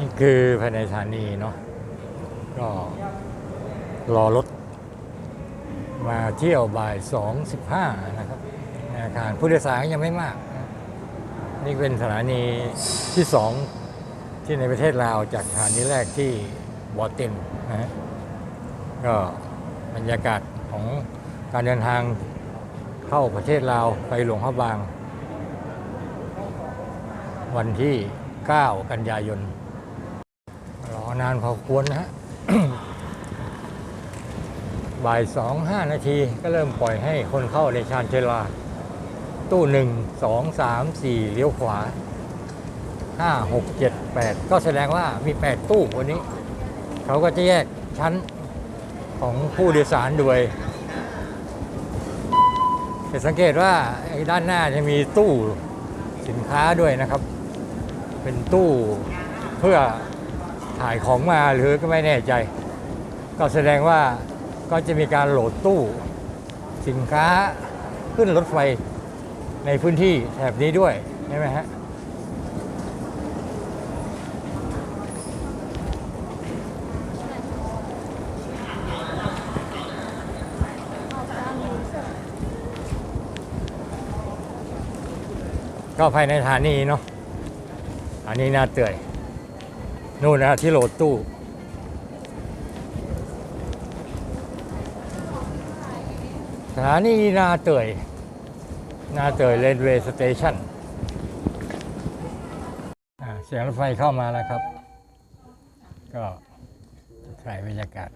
นี่คือภายในสถานีเนาะก็รอรถ มาเที่ยวบ่าย 2.15 นะครับในอาคารผู้โดยสารยังไม่มาก นี่เป็นสถานีที่ 2 ที่ในประเทศลาวจากสถานีแรกที่วอเต็นนะฮะก็บรรยากาศของการเดินทางเข้าประเทศลาวไปหลวงพระบาง วันที่ 9 กันยายน รอนานพอควรนะฮะบ่ายสองห้านาทีก็เริ่มปล่อยให้คนเข้าในชานเชลา ตู้หนึ่งสองสามสี่เลี้ยวขวาห้าหกเจ็ดแปดก็แสดงว่ามีแปดตู้วันนี้ เขาก็จะแยกชั้นของผู้โดยสารด้วยจะสังเกตว่าด้านหน้าจะมีตู้สินค้าด้วยนะครับ เป็นตู้เพื่อ ถ่ายของมาหรือก็ไม่แน่ใจ ก็แสดงว่าก็จะมีการโหลดตู้สินค้าขึ้นรถไฟในพื้นที่แถบนี้ด้วยใช่ไหมฮะก็ภายในสถานีเนาะอันนี้น่าเตื่อย นู่นนะที่โหลดตู้ สถานีนาเตย นาเตยเรนเวย์สเตชันเสียงรถไฟเข้ามาแล้วครับ ก็ถ่ายบรรยากาศ